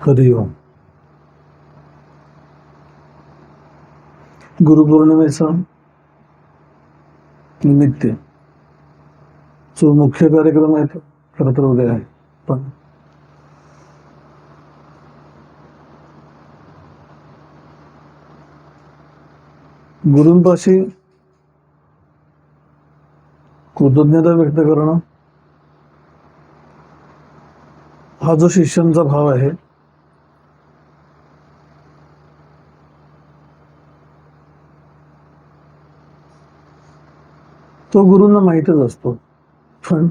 हरिओम गुरुपौर्णिमेचा निमित्त जो मुख्य कार्यक्रम आहे तो खरं तर उद्या आहे पण गुरूंपाशी कृतज्ञता व्यक्त करणं हा जो शिष्यांचा भाव आहे तो गुरूंना माहीतच असतो. पण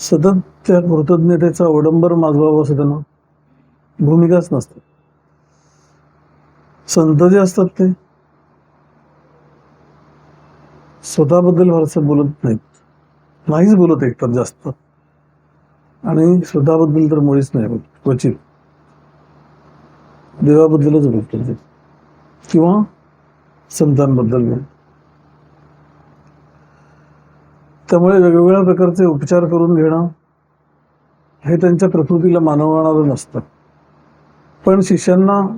सतत त्या कृतज्ञतेचा अवडंबर माजवावा असं त्यांना भूमिकाच नसते संत जे असतात ते स्वतःबद्दल फारसं बोलत नाहीत. नाहीच बोलत एकतर जास्त. आणि स्वतःबद्दल तर मुळीच नाही बोलत क्वचित. देवाबद्दलच बोलतात ते. किंवा संतांबद्दल बोलतात त्यामुळे वेगवेगळ्या प्रकारचे उपचार करून घेणं हे त्यांच्या प्रकृतीला मानवणारं नसतं. पण शिष्यांना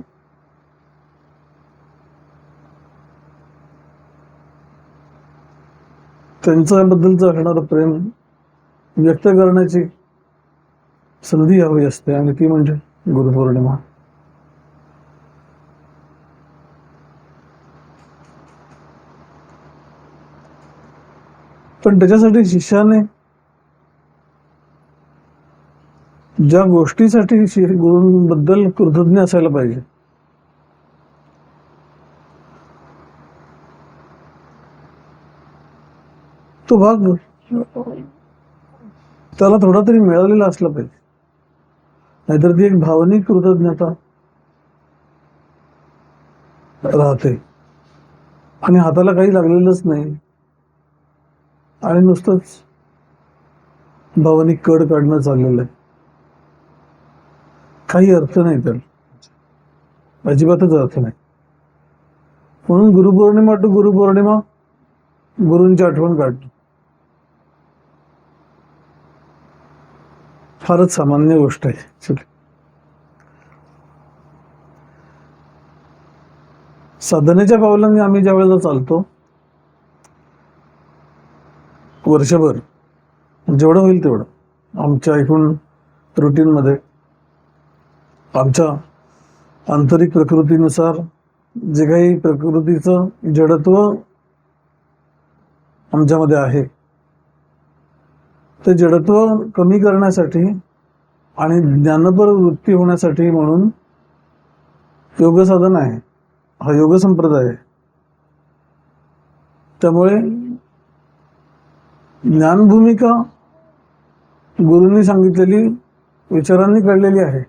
त्यांच्याबद्दलचं असणारं प्रेम व्यक्त करण्याची संधी हवी असते. आणि ती म्हणजे गुरुपौर्णिमा. पण त्याच्यासाठी शिष्याने ज्या गोष्टीसाठी शि- गुरूंबद्दल कृतज्ञ असायला पाहिजे. तो भाग त्याला थोडा तरी मिळालेला असला पाहिजे. नाहीतर ती एक भावनिक कृतज्ञता राहते. आणि हाताला काही लागलेलंच नाही. आणि नुसतंच भावनिक कड काढणं चाललेलं आहे. काही अर्थ नाही त्याला. अजिबातच अर्थ नाही. म्हणून गुरुपौर्णिमा टू गुरुपौर्णिमा गुरूंची आठवण काढतो. फारच सामान्य गोष्ट आहे. साधनेच्या पावलांनी आम्ही ज्या वेळेला चालतो वर्षभर जेवढं होईल तेवढं आमच्या एकूण रुटीनमध्ये आमच्या आंतरिक प्रकृतीनुसार जे काही प्रकृतीचं जडत्व आमच्यामध्ये आहे ते जडत्व कमी करण्यासाठी आणि ज्ञानपर वृत्ती होण्यासाठी म्हणून योग साधन आहे. हा योग संप्रदाय आहे. त्यामुळे ज्ञानभूमिका गुरूंनी सांगितलेली विचारांनी कळलेली आहे.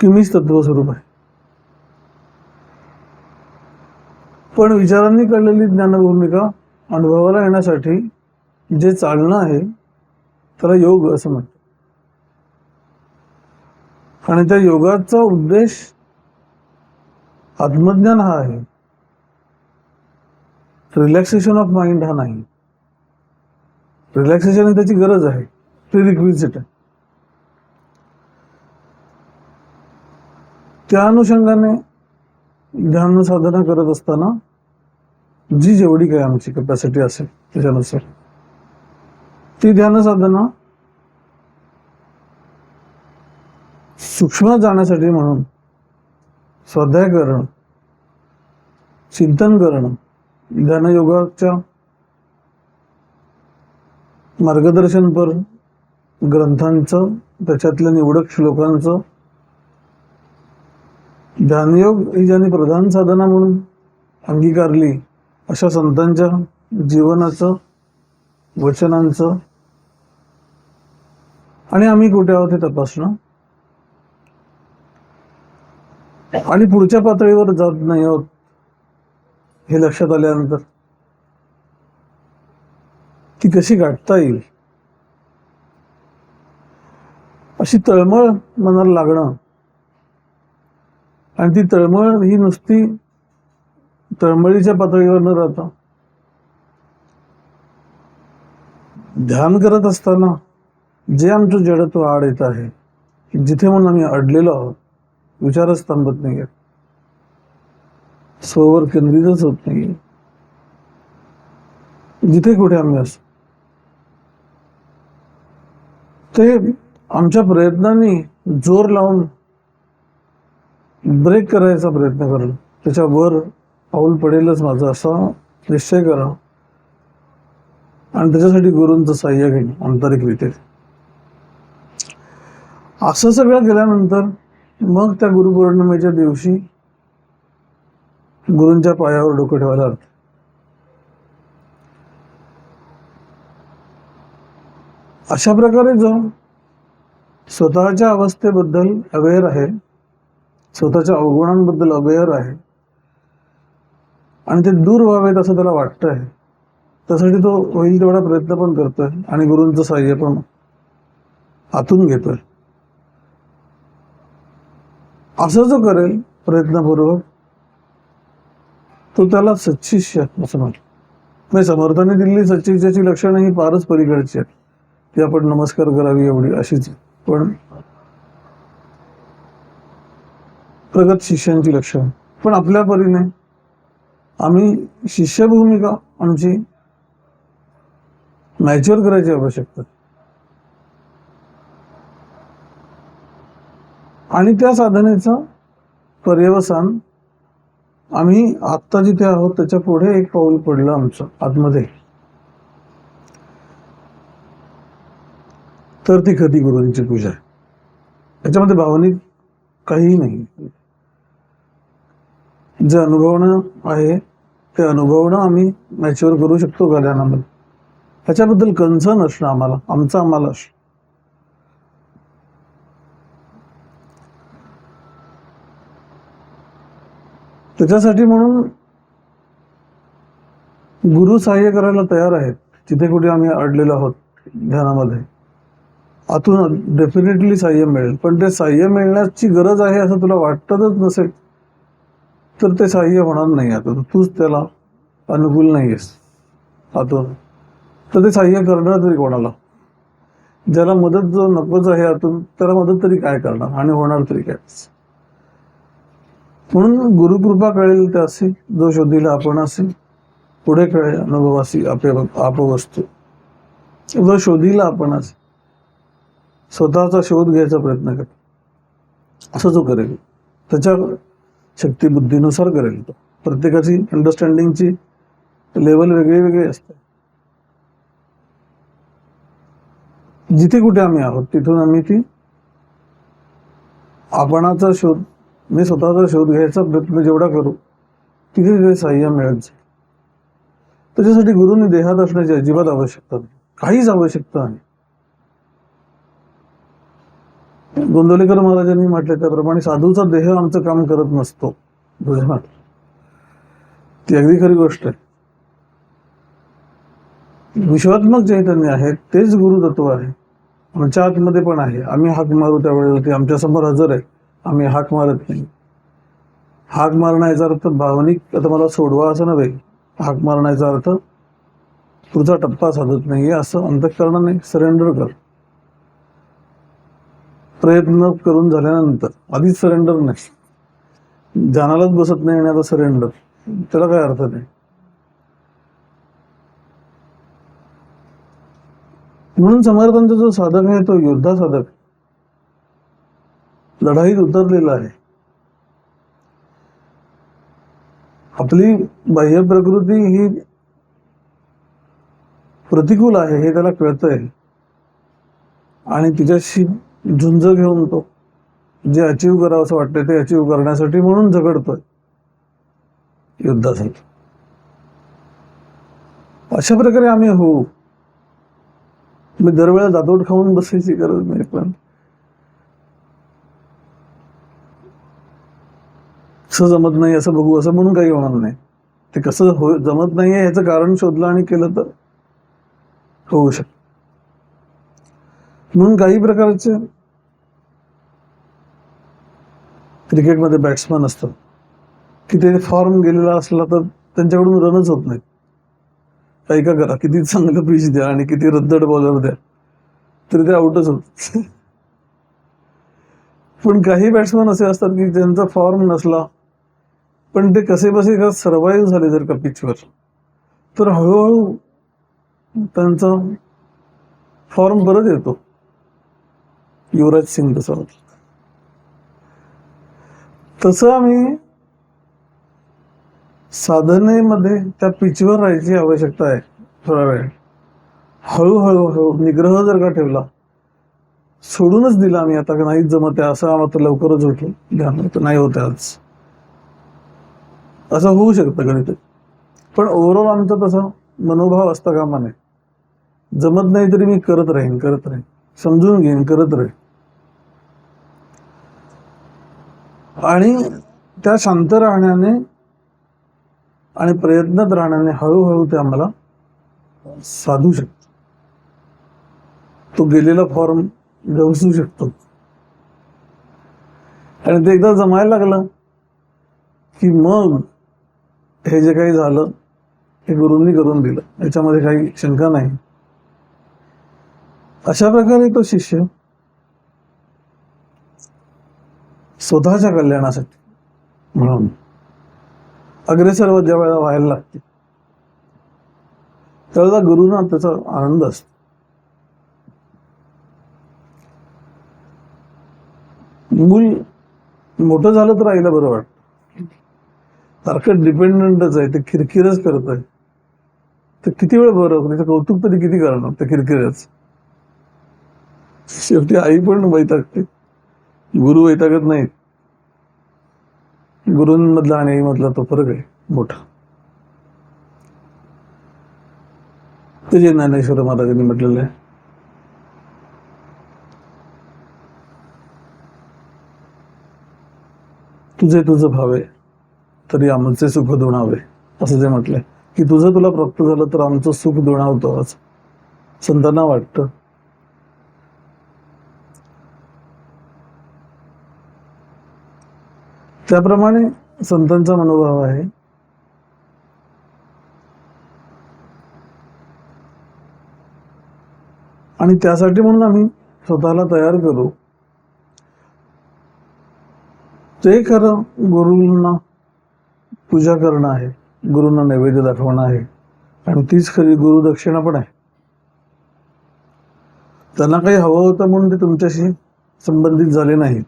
की मीच तत्वस्वरूप आहे. पण विचारांनी कळलेली ज्ञानभूमिका अनुभवाला येण्यासाठी जे चालणं आहे त्याला योग असं म्हणतात. आणि त्या योगाचा उद्देश आत्मज्ञान हा आहे. रिलॅक्सेशन ऑफ माइंड हा नाही. रिलॅक्सेशन ही त्याची गरज आहे. प्रिरिक्विजिट आहे. त्या अनुषंगाने ध्यान साधना करत असताना जी जेवढी काही आमची कपॅसिटी असेल त्याच्यानुसार ती ध्यान साधना सूक्ष्म जाण्यासाठी म्हणून स्वाध्याय करणं चिंतन करणं ध्यानयोगाच्या मार्गदर्शनपर ग्रंथांचं त्याच्यातल्या निवडक श्लोकांचं. ध्यानयोग ही ज्यांनी प्रधान साधना म्हणून अंगीकारली अशा संतांच्या जीवनाचं वचनांचं. आणि आम्ही कुठे आहोत हे तपासणं? आणि पुढच्या पातळीवर जात नाही आहोत. हे लक्षात आल्यानंतर ती कशी गाठता येईल? अशी तळमळ मनाला लागणं. आणि ती तळमळ ही नुसती तळमळीच्या पातळीवर न राहता. ध्यान करत असताना जे आमचं जडत्व आड येत आहे जिथे म्हणून आम्ही अडलेलो आहोत विचारच थांबत नाही आहेत स्ववर केंद्रितच होत नाही जिथे कुठे आम्ही असतो ते आमच्या प्रयत्नांनी जोर लावून ब्रेक करायचा प्रयत्न करणं त्याच्यावर पाऊल पडेलच माझा असा निश्चय करा. आणि त्याच्यासाठी गुरूंचं सहाय्य घेणं आंतरिकरित्या. असं सगळं केल्यानंतर मग त्या गुरुपौर्णिमेच्या दिवशी गुरूंच्या पायावर डोकं ठेवायला अर्थ अशा प्रकारे जो स्वतःच्या अवस्थेबद्दल अवेअर आहे स्वतःच्या अवगुणांबद्दल अवेअर आहे आणि ते दूर व्हावेत असं त्याला वाटतं आहे त्यासाठी तो होईल तेवढा प्रयत्न पण करतोय आणि गुरूंचं साह्य पण हातून घेतोय. असं जो करेल प्रयत्नपूर्वक तो त्याला सच्शिष्य असं म्हणतो. नाही समर्थाने दिलेली सच्चिष्याची लक्षणं ही फारच पलीकडची आहेत. ती आपण नमस्कार करावी एवढी अशीच आहे. पण प्रगत शिष्यांची लक्षणं. पण आपल्या परीने आम्ही शिष्य भूमिका आमची मॅच्युअर करायची आवश्यकता आणि त्या साधनेचं पर्यवसान आम्ही आत्ता जिथे आहोत त्याच्या पुढे एक पाऊल पडलं आमचं आतमध्ये. तर ती खती गुरूंची पूजा आहे. त्याच्यामध्ये भावनिक काहीही नाही. जे अनुभवणं आहे ते अनुभवणं आम्ही मॅच्युअर करू शकतो का ध्यानामध्ये ह्याच्याबद्दल कन्सर्न असणं आम्हाला आमचं आम्हाला असणं त्याच्यासाठी म्हणून गुरु सहाय्य करायला तयार आहेत. जिथे कुठे आम्ही अडलेलो आहोत ध्यानामध्ये. आतून डेफिनेटली सहाय्य मिळेल. पण ते सहाय्य मिळण्याची गरज आहे असं तुला वाटतच नसेल तर ते सहाय्य होणार नाही आता. तूच त्याला अनुकूल नाही आहेस आतून. तर ते सहाय्य करणार तरी कोणाला? ज्याला मदत जो नकोच आहे आतून त्याला मदत तरी काय करणार? आणि होणार तरी काय? म्हणून गुरुकृपा कळेल त्या असे जो शोधीला आपण असे पुढे कळे अनुभवासी आपे आपवस्तू जो शोधीला आपण असे स्वतःचा शोध घ्यायचा प्रयत्न कर असं जो करेल त्याच्या शक्ती बुद्धीनुसार करेल तो. प्रत्येकाची अंडरस्टँडिंगची लेवल वेगळी वेगळी असते. जिथे कुठे आम्ही आहोत तिथून आम्ही ती आपणाचा शोध मी स्वतःचा शोध घ्यायचा प्रयत्न जेवढा करू तिथे तिथे सहाय्य मिळत जाईल. त्याच्यासाठी गुरुनी देहात असण्याची अजिबात आवश्यकता नाही. काहीच आवश्यकता नाही. गोंदवलेकर महाराजांनी म्हटले त्याप्रमाणे साधूचा देह आमचं काम करत नसतो. ती अगदी खरी गोष्ट आहे. विश्वात्मक चैतन्य आहे तेच गुरुतत्व आहे. आमच्या आतमध्ये पण आहे. आम्ही हाक मारू त्यावेळेस ते आमच्यासमोर हजर आहे. आम्ही हाक मारत नाही. हाक मारण्याचा अर्थ भावनिक आता मला सोडवा असं नव्हे. हाक मारण्याचा अर्थ पुढचा टप्पा साधत नाही असं अंतकरण नाही सरेंडर कर. प्रयत्न करून झाल्यानंतर आधीच सरेंडर नाही. जाणालाच बसत नाही आणि आता सरेंडर त्याला काय अर्थ नाही? म्हणून समर्थांचा जो साधक आहे तो योद्धा साधक. लढाईत उतरलेला आहे. आपली बाह्य प्रकृती ही प्रतिकूल आहे हे त्याला कळतंय. आणि तिच्याशी झुंज घेऊन तो जे अचीव करावं असं वाटतंय ते अचीव करण्यासाठी म्हणून झगडतोय. युद्धासाठी. अशा प्रकारे आम्ही होऊ मी दरवेळा दातोड खाऊन बसायची गरज नाही पण कसं जमत नाही असं बघू असं म्हणून काही होणार नाही. ते कसं हो जमत नाही आहे याचं कारण शोधलं आणि केलं तर होऊ शकतं म्हणून काही प्रकारचे क्रिकेटमध्ये बॅट्समन असतात. की ते फॉर्म गेलेला असला तर त्यांच्याकडून रनच होत नाही काही का करा किती चांगलं पिच द्या आणि किती रद्दड बॉलर द्या. तरी ते आउटच होत. पण काही बॅट्समन असे असतात की ज्यांचा फॉर्म नसला पण ते कसे बसे का सर्वाईव्ह झाले जर का पिचवर तर हळूहळू त्यांचा फॉर्म परत येतो. युवराज सिंग तसा. तसं आम्ही साधनेमध्ये त्या पिचवर राहायची आवश्यकता आहे थोडा वेळ. हळूहळू हळू निग्रह जर का ठेवला सोडूनच दिला आम्ही आता नाहीच जमत आहे असं आता लवकरच उठलो ध्यान तर नाही होत आज. असं होऊ शकतं कधीतरी पण ओव्हरऑल आमचा तसा मनोभाव असता कामा नये. जमत नाही तरी मी करत राहीन करत राहीन. समजून घेईन करत राहीन. आणि त्या शांत राहण्याने आणि प्रयत्नात राहण्याने हळूहळू ते आम्हाला साधू शकतो. तो गेलेला फॉर्म गवसू शकतो. आणि ते एकदा जमायला लागलं की मग हे जे काही झालं हे गुरूंनी करून दिलं. याच्यामध्ये काही शंका नाही. अशा प्रकारे तो शिष्य स्वतःच्या कल्याणासाठी म्हणून अग्रेसर ज्या वेळेला व्हायला लागते त्यावेळेला गुरुना त्याचा आनंद असतो. मूल मोठं झालं तर आईला बरं वाटतं. सारखं डिपेंडंटच आहे ते किरकिरच करत आहे तर किती वेळ बरं त्याचं कौतुक तरी किती करणार त्या किरकिरच शेवटी आई पण वैतागते. गुरु वैतागत नाहीत. गुरूंमधला आणि आईमधला तो फरक आहे मोठा. ते जे ज्ञानेश्वर महाराजांनी म्हटलेलं आहे. तुझे तुझं भाव आहे. तरी आमचे सुख दोणावे असं ते म्हटलंय की तुझं तुला प्राप्त झालं तर आमचं सुख दुणावतो आज. संतांना वाटतं. त्याप्रमाणे संतांचा मनोभाव आहे. आणि त्यासाठी म्हणून आम्ही स्वतःला तयार करू. ते खरं गुरुंना पूजा करणं आहे गुरुंना नैवेद्य दाखवणं आहे आणि तीच खरी गुरुदक्षिणा पण आहे. त्यांना काही हवं होतं म्हणून ते तुमच्याशी संबंधित झाले नाहीत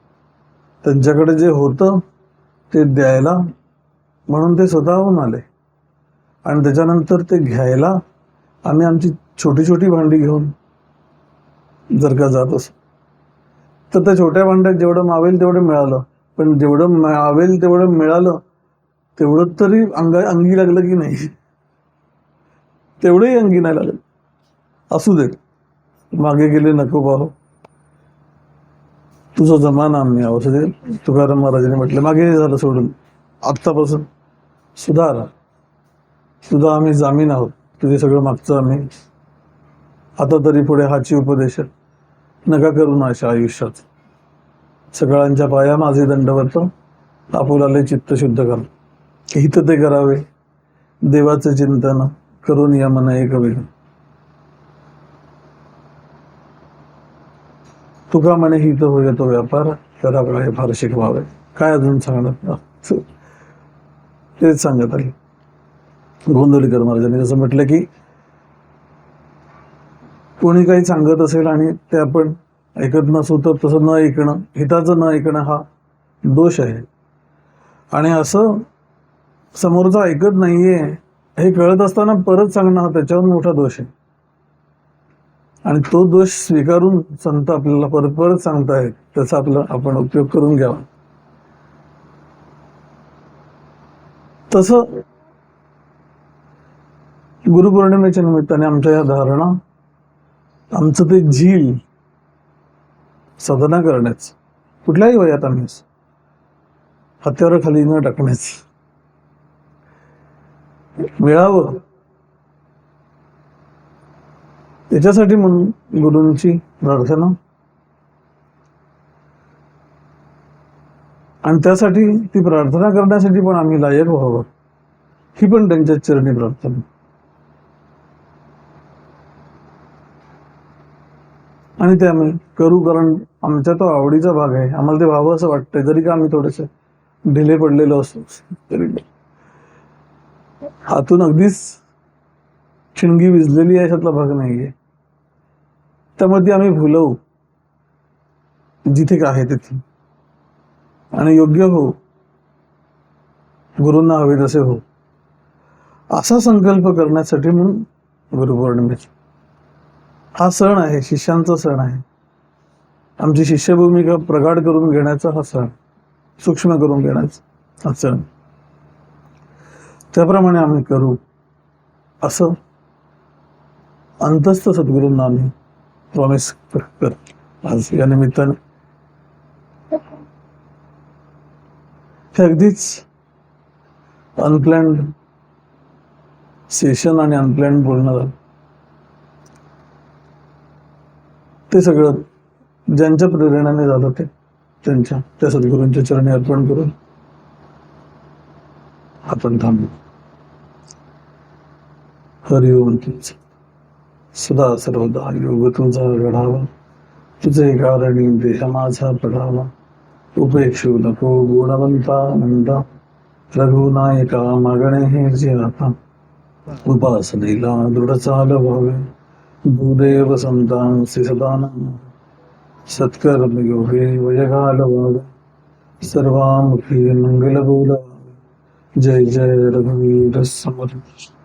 त्यांच्याकडे जे होतं ते द्यायला म्हणून ते स्वतःहून आले. आणि त्याच्यानंतर ते घ्यायला आम्ही आमची छोटी छोटी भांडी घेऊन जर का जात असो. तर त्या छोट्या भांड्यात जेवढं मावेल तेवढं मिळालं पण जेवढं मावेल तेवढं मिळालं तेवढं तरी अंगा अंगी लागलं की नाही? तेवढंही अंगी नाही लागलं. असू दे. मागे गेले नको पाहो तुझा जमाना आम्ही आहोत असं तुकाराम महाराजांनी म्हटलं मागे झालं सोडून. आत्तापासून सुधार. सुद्धा आम्ही जामीन आहोत. तुझे सगळं मागचं आम्ही. आता तरी पुढे हाची उपदेश नका करू ना अशा आयुष्यात. सगळ्यांच्या पाया माझे दंडवत आपुलाले चित्त शुद्ध करतो. हित ते करावे. देवाचं चिंतन करून या मना एक वेळ. तुका म्हणे हित होय तो व्यापार त्याला हे फार शिकवावे. काय अजून सांगणार? तेच सांगत आले गोंधळीकर महाराजांनी जसं म्हटलं की कोणी काही सांगत असेल आणि ते आपण ऐकत नसू तर तसं न ऐकणं हिताचं न ऐकणं हा दोष आहे. आणि असं समोरचा ऐकत नाहीये. हे कळत असताना परत सांगणं हा त्याच्यावर मोठा दोष आहे. आणि तो दोष स्वीकारून संत आपल्याला परत परत सांगतायत त्याचा आपला आपण उपयोग करून घ्यावा. तस गुरुपौर्णिमेच्या निमित्ताने आमच्या या धारणा आमचं ते झील साधना करण्याच. कुठल्याही वयात आम्ही असो, खाली न टाकण्याचं. मिळावं. त्याच्यासाठी म्हणून गुरूंची प्रार्थना. आणि त्यासाठी ती प्रार्थना करण्यासाठी पण आम्ही लायक व्हावं. ही पण त्यांच्या चरणी प्रार्थना. आणि ते आम्ही करू कारण आमच्या तो आवडीचा भाग आहे. आम्हाला ते व्हावं असं वाटतंय. जरी का आम्ही थोडेसे ढिले पडलेलो असतो तरी. आतून अगदीच चिणगी विजलेली आहे याच्यातला भाग नाहीये. त्यामुळे ती आम्ही भुलवू. जिथे काय आहे तिथे. आणि योग्य हो. गुरूंना हवे तसे हो. असा संकल्प करण्यासाठी म्हणून गुरुपौर्णिमेचा हा सण आहे शिष्यांचा सण आहे. आमची शिष्यभूमिका प्रगाढ करून घेण्याचा हा सण सूक्ष्म करून घेण्याचा हा सण. त्याप्रमाणे आम्ही करू असं अंतस्थ सद्गुरूंना आम्ही प्रॉमिस कर आज या निमित्तानं. हे अगदीच अनप्लॅन्ड सेशन आणि अनप्लॅन्ड बोलणं झालं. ते सगळं ज्यांच्या प्रेरणाने झालं ते त्यांच्या त्या सद्गुरूंच्या चरणी अर्पण करून आपण थांबू. हरिओम तुझ सदा सर्वदा योग तुझा घडावा तुझे कारणी देह माझा पडावा उपेक्षू नको गुणवंता नंदा। रघुनायका मागणे हे जे आता। उपासनेला दृढ चाल व्हावे भूदेव संतांसी सदानंद सत्कर्म योगे वयगाल व्हावे सर्वामुखी मंगल बोलावे जय जय रघुवीर समर्थ।